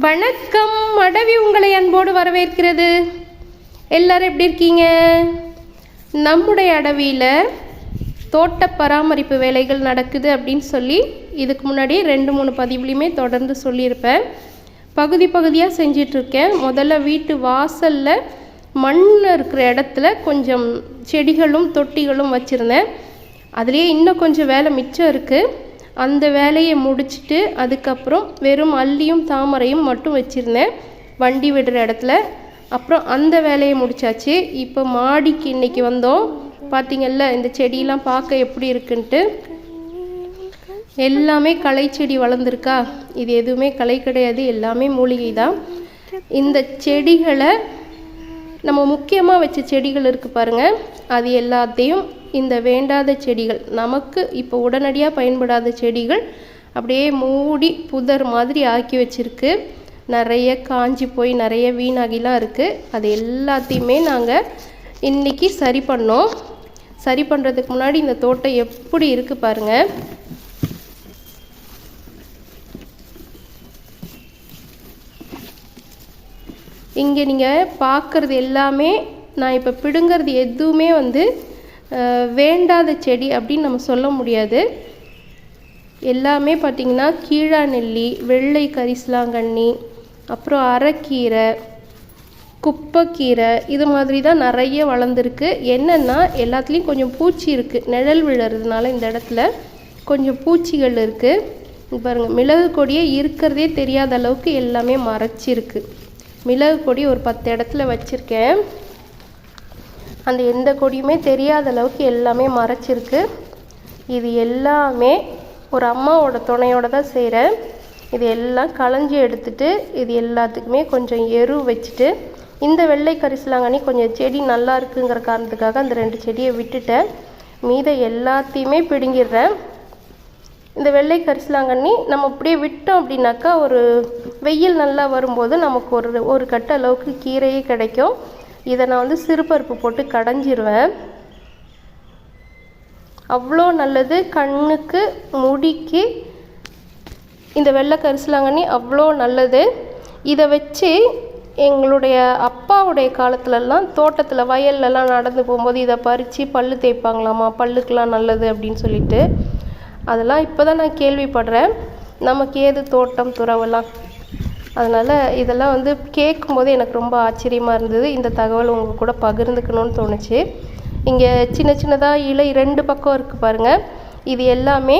வணக்கம். அடவி உங்களை அன்போடு வரவேற்கிறது. எல்லாரும் எப்படி இருக்கீங்க? நம்முடைய அடவியில் தோட்ட பராமரிப்பு வேலைகள் நடக்குது அப்படின்னு சொல்லி இதுக்கு முன்னாடி ரெண்டு மூணு பதிவுலையுமே தொடர்ந்து சொல்லியிருப்பேன். பகுதி பகுதியாக செஞ்சிட்ருக்கேன். முதல்ல வீட்டு வாசலில் மண் இருக்கிற இடத்துல கொஞ்சம் செடிகளும் தொட்டிகளும் வச்சுருந்தேன். அதுலேயே இன்னும் கொஞ்சம் வேலை மிச்சம் இருக்குது அந்த வேலையை முடிச்சுட்டு அதுக்கப்புறம் வெறும் அல்லியும் தாமரையும் மட்டும் வச்சுருந்தேன். வண்டி விடுற இடத்துல. அப்புறம் அந்த வேலையை முடிச்சாச்சு. இப்போ மாடிக்கு இன்னைக்கு வந்தோம். பார்த்திங்கல்ல இந்த செடியெல்லாம் பார்க்க எப்படி இருக்குன்ட்டு. எல்லாமே களை செடி வளர்ந்துருக்கா? இது எதுவுமே களை கிடையாது. எல்லாமே மூலிகை தான். இந்த செடிகளை நம்ம முக்கியமாக வச்ச செடிகள் இருக்குது பாருங்கள் அது எல்லாத்தையும் இந்த வேண்டாத செடிகள் நமக்கு இப்போ உடனடியாக பயன்படாத செடிகள் அப்படியே மூடி புதர் மாதிரி ஆக்கி வச்சிருக்கு. நிறைய காஞ்சி போய் நிறைய வீணாகிலாம் இருக்குது அது எல்லாத்தையுமே நாங்கள் இன்றைக்கி சரி பண்ணோம். சரி பண்ணுறதுக்கு முன்னாடி இந்த தோட்டம் எப்படி இருக்குது பாருங்கள் இங்கே நீங்கள் பார்க்குறது எல்லாமே நான் இப்போ பிடுங்கிறது எதுவுமே வந்து வேண்டாத செடி அப்படின்னு நம்ம சொல்ல முடியாது. எல்லாமே பார்த்திங்கன்னா கீழா நெல்லி வெள்ளை கரிசலாங்கண்ணி அப்புறம் அரைக்கீரை குப்பைக்கீரை இது மாதிரி தான் நிறைய வளர்ந்துருக்கு. என்னென்னா எல்லாத்துலேயும் கொஞ்சம் பூச்சி இருக்குது நிழல் விழுறதுனால இந்த இடத்துல கொஞ்சம் பூச்சிகள் இருக்குது பாருங்கள் மிளகு கொடியே இருக்கிறதே தெரியாத அளவுக்கு எல்லாமே மறைச்சிருக்கு. மிளகு கொடி ஒரு பத்து இடத்துல வச்சுருக்கேன். அந்த எந்த கொடியுமே தெரியாத அளவுக்கு எல்லாமே மறைச்சிருக்கு. இது எல்லாமே ஒரு அம்மாவோட துணையோட தான் செய்கிறேன் இது எல்லாம் களைஞ்சி எடுத்துட்டு இது எல்லாத்துக்குமே கொஞ்சம் எரு வச்சுட்டு இந்த வெள்ளை கரிசலாங்கண்ணி கொஞ்சம் செடி நல்லா இருக்குங்கிற காரணத்துக்காக அந்த ரெண்டு செடியை விட்டுட்டேன். மீத எல்லாத்தையுமே பிடுங்கிடுறேன். இந்த வெள்ளை கரிசலாங்கண்ணி நம்ம அப்படியே விட்டோம் அப்படின்னாக்கா ஒரு வெயில் நல்லா வரும்போது நமக்கு ஒரு ஒரு கட்ட அளவுக்கு கீரையே கிடைக்கும். இதை நான் வந்து சிறுபருப்பு போட்டு கடைஞ்சிருவேன். அவ்வளோ நல்லது. கண்ணுக்கு முடிக்கு இந்த வெள்ளை கரிசலாங்கண்ணி அவ்வளோ நல்லது. இதை வச்சு எங்களுடைய அப்பாவுடைய காலத்துலலாம் தோட்டத்தில் வயல்லலாம் நடந்து போகும்போது இதை பறித்து பல்லு தேய்ப்பாங்களாமா? பல்லுக்கெலாம் நல்லது அப்படின்னு சொல்லிட்டு. அதெல்லாம் இப்போ தான் நான் கேள்விப்படுறேன். நமக்கு ஏது தோட்டம் துறவெல்லாம் அதனால் இதெல்லாம் வந்து கேட்கும்போது எனக்கு ரொம்ப ஆச்சரியமாக இருந்தது. இந்த தகவல் உங்கள் கூட பகிர்ந்துக்கணும்னு தோணுச்சு. இங்கே சின்ன சின்னதாக இலை ரெண்டு பக்கம் இருக்குது பாருங்கள் இது எல்லாமே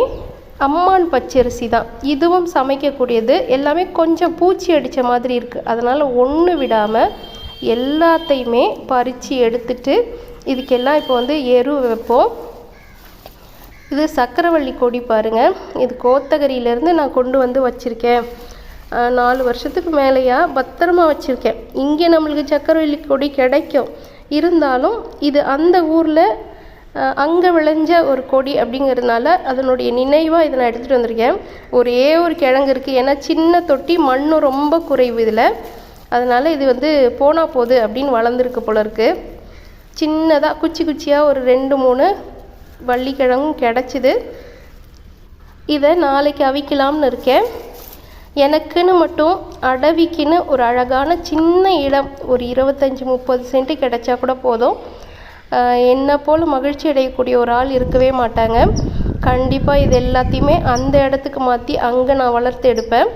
அம்மான் பச்சரிசி தான். இதுவும் சமைக்கக்கூடியது. எல்லாமே கொஞ்சம் பூச்சி அடித்த மாதிரி இருக்குது அதனால் ஒன்று விடாமல் எல்லாத்தையுமே பறித்து எடுத்துட்டு இதுக்கெல்லாம் இப்போ வந்து எரு வைப்போம். இது சக்கரவள்ளி கொடி பாருங்கள் இது கோத்தகரியிலேருந்து நான் கொண்டு வந்து வச்சுருக்கேன். நாலு வருஷத்துக்கு மேலேயா பத்திரமா வச்சுருக்கேன். இங்கே நம்மளுக்கு சக்கரவள்ளி கொடி கிடைக்கும். இருந்தாலும் இது அந்த ஊரில் அங்கே விளைஞ்ச ஒரு கொடி அப்படிங்கிறதுனால அதனுடைய நினைவாக இதை நான் எடுத்துகிட்டு வந்திருக்கேன். ஒரே ஒரு கிழங்கு இருக்குது ஏன்னா சின்ன தொட்டி மண்ணும் ரொம்ப குறைவு இதில். அதனால் இது வந்து போனால் போகுது அப்படின்னு வளர்ந்துருக்கு போல இருக்குது சின்னதாக குச்சி குச்சியாக ஒரு ரெண்டு மூணு வள்ளிக்கிழங்கும் கிடச்சிது. இதை நாளைக்கு அவிக்கலாம்னு இருக்கேன். எனக்குன்னு மட்டும் அடவிக்குன்னு ஒரு அழகான சின்ன இடம் ஒரு இருபத்தஞ்சி முப்பது சென்ட் கிடச்சா கூட போதும். என்னை போல் மகிழ்ச்சி அடையக்கூடிய ஒரு ஆள் இருக்கவே மாட்டாங்க. கண்டிப்பாக இது எல்லாத்தையுமே அந்த இடத்துக்கு மாற்றி அங்கே நான் வளர்த்து எடுப்பேன்.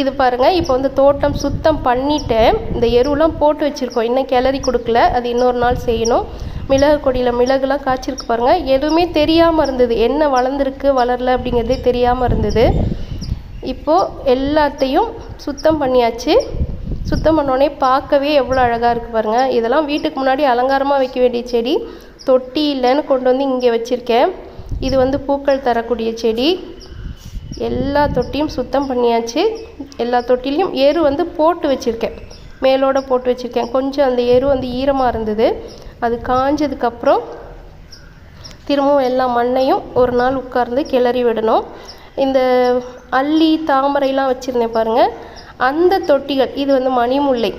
இது பாருங்கள் இப்போ வந்து தோட்டம் சுத்தம் பண்ணிட்டேன். இந்த எருவெலாம் போட்டு வச்சுருக்கோம். இன்னும் கிளறி கொடுக்கல. அது இன்னொரு நாள் செய்யணும். மிளகு கொடியில் மிளகுலாம் காய்ச்சிருக்கு பாருங்கள் எதுவுமே தெரியாமல் இருந்தது. என்ன வளர்ந்துருக்கு வளரல அப்படிங்கிறதே தெரியாமல் இருந்தது. இப்போது எல்லாத்தையும் சுத்தம் பண்ணியாச்சு. சுத்தம் பண்ணோடனே பார்க்கவே எவ்வளோ அழகாக இருக்குது பாருங்கள் இதெல்லாம் வீட்டுக்கு முன்னாடி அலங்காரமாக வைக்க வேண்டிய செடி. தொட்டி இல்லைன்னு கொண்டு வந்து இங்கே வச்சுருக்கேன். இது வந்து பூக்கள் தரக்கூடிய செடி. எல்லா தொட்டியும் சுத்தம் பண்ணியாச்சு. எல்லா தொட்டிலையும் எரு வந்து போட்டு வச்சுருக்கேன். மேலோட போட்டு வச்சுருக்கேன். கொஞ்சம் அந்த எரு வந்து ஈரமாக இருந்தது. அது காஞ்சதுக்கப்புறம் திரும்பவும் எல்லா மண்ணையும் ஒரு நாள் உட்கார்ந்து கிளறி விடணும். இந்த அல்லி தாமரைலாம் வச்சுருந்தேன் பாருங்கள் அந்த தொட்டிகள் இது வந்து மணிமுல்லை.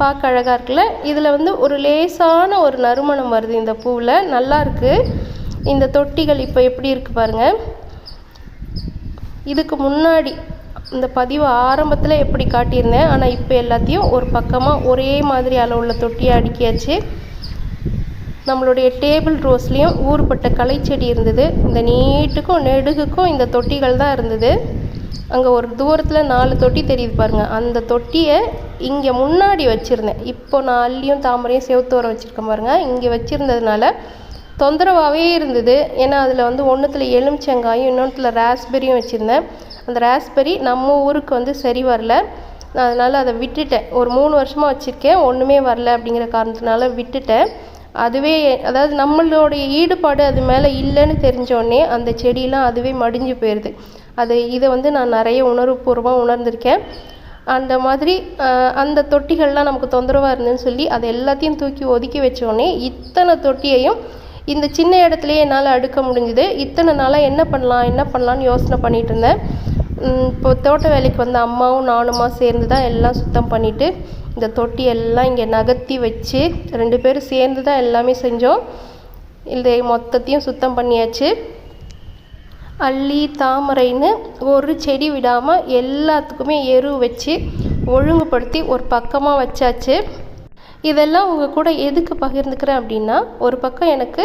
பார்க்க அழகாக இருக்குல்ல? இதில் வந்து ஒரு லேசான ஒரு நறுமணம் வருது இந்த பூவில். நல்லா இருக்குது இந்த தொட்டிகள் இப்போ எப்படி இருக்குது பாருங்கள் இதுக்கு முன்னாடி இந்த பதிவு ஆரம்பத்தில் எப்படி காட்டியிருந்தேன். ஆனால் இப்போ எல்லாத்தையும் ஒரு பக்கமாக ஒரே மாதிரி அளவுள்ள தொட்டியை அடுக்கியாச்சு. நம்மளுடைய டேபிள் ரோஸ்லேயும் ஊறுபட்ட களைச்செடி இருந்தது. இந்த நீட்டுக்கும் நெடுகுக்கும் இந்த தொட்டிகள் தான் இருந்தது. அங்கே ஒரு தூரத்தில் நாலு தொட்டி தெரியுது பாருங்கள் அந்த தொட்டியை இங்கே முன்னாடி வச்சுருந்தேன். இப்போ நான் அள்ளியும் தாமரையும் செவத்தோரம் வச்சுருக்கேன் பாருங்கள் இங்கே வச்சுருந்ததுனால தொந்தரவாகவே இருந்தது. ஏன்னா அதில் வந்து ஒன்றுத்தில் எலுமிச்சங்காயும் இன்னொன்றுத்தில் ராஸ்பெரியும் வச்சுருந்தேன். அந்த ராஸ்பெரி நம்ம ஊருக்கு வந்து சரி வரல. நான் அதனால் அதை விட்டுட்டேன். ஒரு மூணு வருஷமாக வச்சுருக்கேன். ஒன்றுமே வரல அப்படிங்கிற காரணத்தினால விட்டுட்டேன். அதுவே அதாவது நம்மளுடைய ஈடுபாடு அது மேலே இல்லைன்னு தெரிஞ்சோடனே அந்த செடியெலாம் அதுவே மடிஞ்சு போயிடுது அது இதை வந்து நான் நிறைய உணர்வுபூர்வமாக உணர்ந்திருக்கேன். அந்த மாதிரி அந்த தொட்டிகள்லாம் நமக்கு தொந்தரவாக இருந்துன்னு சொல்லி அதை எல்லாத்தையும் தூக்கி ஒதுக்கி வச்சோடனே இத்தனை தொட்டியையும் இந்த சின்ன இடத்துலையே என்னால் அடுக்க முடிஞ்சுது. இத்தனை நாளாக என்ன பண்ணலாம் என்ன பண்ணலான்னு யோசனை பண்ணிகிட்டு இருந்தேன். இப்போ தோட்ட வேலைக்கு வந்த அம்மாவும் நானுமா சேர்ந்து தான் எல்லாம் சுத்தம் பண்ணிவிட்டு இந்த தொட்டி எல்லாம் இங்கே நகர்த்தி வச்சு ரெண்டு பேரும் சேர்ந்து தான் எல்லாமே செஞ்சோம். இதை மொத்தத்தையும் சுத்தம் பண்ணியாச்சு. அள்ளி தாமரைன்னு ஒரு செடி விடாமல் எல்லாத்துக்குமே எரு வச்சு ஒழுங்குபடுத்தி ஒரு பக்கமாக வச்சாச்சு. இதெல்லாம் உங்கள் கூட எதுக்கு பகிர்ந்துக்கிறேன் அப்படின்னா ஒரு பக்கம் எனக்கு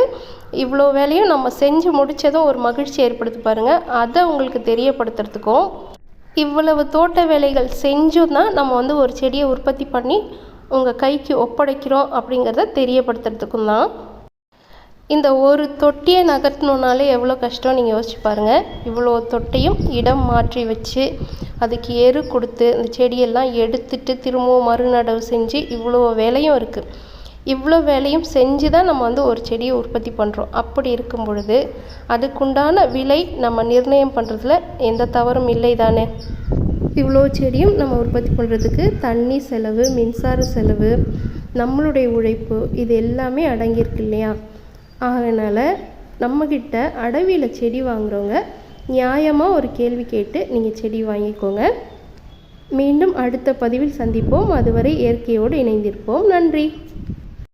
இவ்வளோ வேலையும் நம்ம செஞ்சு முடித்ததும் ஒரு மகிழ்ச்சி ஏற்படுத்தி பாருங்கள் அதை உங்களுக்கு தெரியப்படுத்துறதுக்கும் இவ்வளவு தோட்ட வேலைகள் செஞ்சும் தான் நம்ம வந்து ஒரு செடியை உற்பத்தி பண்ணி உங்கள் கைக்கு ஒப்படைக்கிறோம் அப்படிங்கிறத தெரியப்படுத்துறதுக்கும் தான். இந்த ஒரு தொட்டியை நகர்த்தணுன்னாலே எவ்வளோ கஷ்டம்? நீங்கள் யோசிச்சு பாருங்கள் இவ்வளோ தொட்டையும் இடம் மாற்றி வச்சு அதுக்கு எரு கொடுத்து இந்த செடியெல்லாம் எடுத்துட்டு திரும்பவும் மறுநடவு செஞ்சு இவ்வளோ வேலையும் இருக்குது இவ்வளோ வேலையும் செஞ்சு தான் நம்ம வந்து ஒரு செடியை உற்பத்தி பண்ணுறோம் அப்படி இருக்கும் பொழுது அதுக்குண்டான விலை நம்ம நிர்ணயம் பண்ணுறதுல எந்த தவறும் இல்லை தானே? இவ்வளோ செடியும் நம்ம உற்பத்தி பண்ணுறதுக்கு தண்ணி செலவு மின்சார செலவு நம்மளுடைய உழைப்பு இது எல்லாமே அடங்கியிருக்கு இல்லையா? அதனால் நம்மக்கிட்ட அடவியில் செடி வாங்குறவங்க நியாயமாக ஒரு கேள்வி கேட்டு நீங்கள் செடி வாங்கிக்கோங்க. மீண்டும் அடுத்த பதிவில் சந்திப்போம். அதுவரை இயற்கையோடு இணைந்திருப்போம். நன்றி.